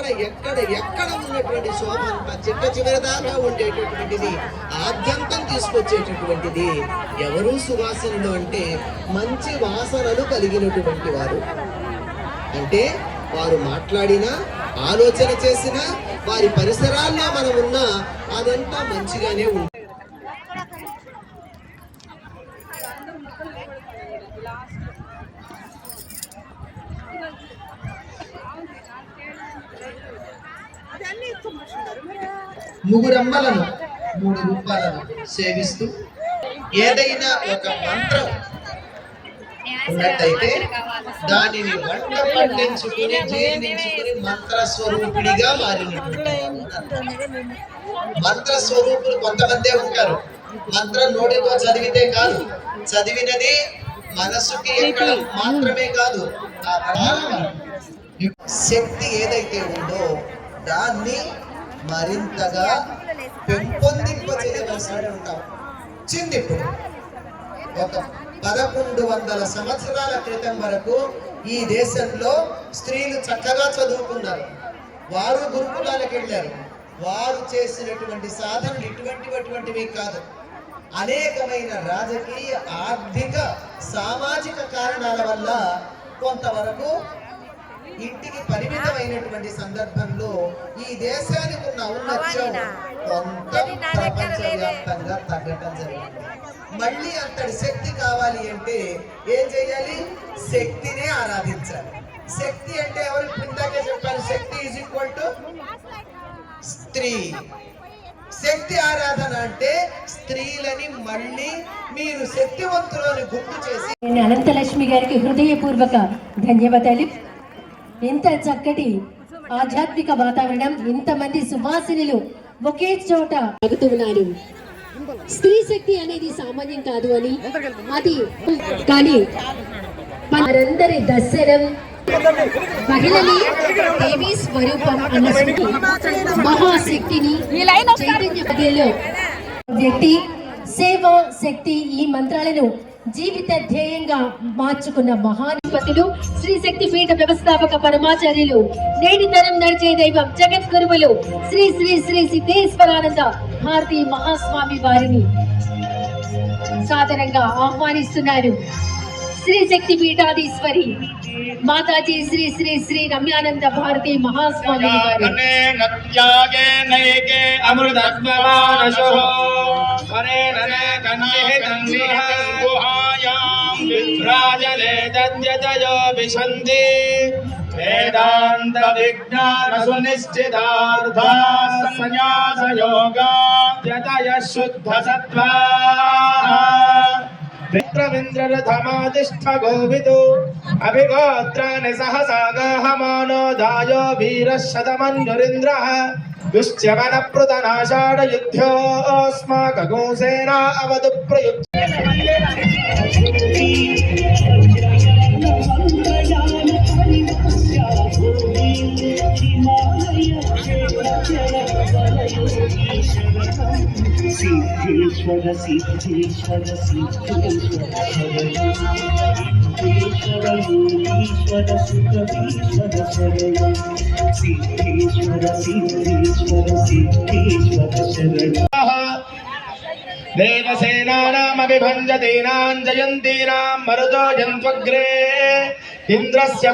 ఎక్కడ ఎక్కడ ఎక్కడ ఉన్నటువంటి శోభ చిట్ట చివరిదాకా ఉండేటటువంటిది ఆద్యంతం తీసుకొచ్చేటటువంటిది ఎవరు సువాసనలు అంటే మంచి వాసనలు కలిగినటువంటి వారు. అంటే వారు మాట్లాడినా ఆలోచన చేసినా వారి పరిసరాల్లో మనం ఉన్నా అదంతా మంచిగానే ఉంటుంది ముగురమ్మలను మూడు రూపాలను సేవిస్తూ ఏదైనా ఒక మంత్రం ఉన్నట్టయితే దానిని వంట పండించుకుని జీర్ణించుకుని మంత్ర స్వరూపిడిగా మారినటువంటి మంత్ర స్వరూపులు కొంతమందే ఉంటారు. మంత్రం నోటితో చదివితే కాదు. చదివినది మనసుకి ఎక్కడ మాత్రమే కాదు. ఆ శక్తి ఏదైతే ఉందో దాన్ని మరింతగా పెంపొందింపజేయవలసి ఉంటాం ఇప్పుడు ఒక పదకొండు వందల సంవత్సరాల క్రితం వరకు ఈ దేశంలో స్త్రీలు చక్కగా చదువుకున్నారు. వారు గురుకులాలకు వెళ్ళారు. వారు చేసినటువంటి సాధనలు ఇటువంటివటువంటివి కాదు. అనేకమైన రాజకీయ ఆర్థిక సామాజిక కారణాల వల్ల కొంతవరకు ఇంటికి పరిమితమైనటువంటి సందర్భంలో ఈ దేశానికి ఉన్న ఔన్నత్యం కొంత ప్రపంచవ్యాప్తంగా తగ్గటం జరిగింది. మళ్ళీ అంతటి శక్తి కావాలి అంటే ఏం చేయాలి? శక్తినే ఆరాధించాలి. శక్తి అంటే ఎవరు? ఇందాకే చెప్పాను శక్తి ఈజ్ ఈక్వల్ టు స్త్రీ. శక్తి ఆరాధన అంటే స్త్రీలని మళ్ళీ మీరు శక్తివంతులని గుర్తు చేసి అనంతలక్ష్మి గారికి హృదయపూర్వక ధన్యవాదాలు. ఇంత చక్కటి ఆధ్యాత్మిక వాతావరణం ఇంతమంది సువాసినులు ఒకే చోట అగుతున్నారు స్త్రీ శక్తి అనేది సామాన్యం కాదు అని అది కానీ వారందరి దర్శనం మహిళని దేవి స్వరూపం అన్న మహాశక్తిని చైతన్య వ్యక్తి సేవ శక్తి ఈ మంత్రాలను జీవిత ధ్యేయంగా మార్చుకున్న మహాధిపతులు శ్రీ శక్తి పీఠ వ్యవస్థాపక పరమాచార్యులు నేటి తరం నడిచే దైవం జగత్ గురువులు శ్రీ శ్రీ శ్రీ సిద్ధేశ్వరానంద భారతీ మహాస్వామి వారిని సాదరంగా ఆహ్వానిస్తున్నారు. శ్రీ శక్తి పీఠాధీశ్వరి మాతాజీ శ్రీ శ్రీ శ్రీ రమ్యానంద భారతీ మహాస్వామి వారు. राजले दद्यतयो विशन्ति। वेदान्तविज्ञानसुनिश्चितार्था संन्यासयोगा यतयः शुद्धसत्त्वा मित्रमिन्द्ररथमादिष्ठ गोविदो अभिगोत्राणि सहसा गाहमानो दायो वीरः शतमन्युरिन्द्रः ईश्वर सीति ईश्वर सीति ईश्वर ईश्वर सुखीश्वर शरण सिद्धीश्वर सिद्धीश्वर सिद्धीश्वर शरण ప్రయుక్త సిద్ధేశ్వర సిద్ధేశ్వర సిద్ధేశ్వర సిద్ధేశ్వర యోగీశ్వర సుఖీశ్వర శరణం సిద్ధేశ్వర సిద్ధేశ్వర సిద్ధేశ్వర శరణం దేవసేనానామభిభంజతీనాం జయంతీనాం మరుతో జంత్వగ్రే ఇంద్రస్య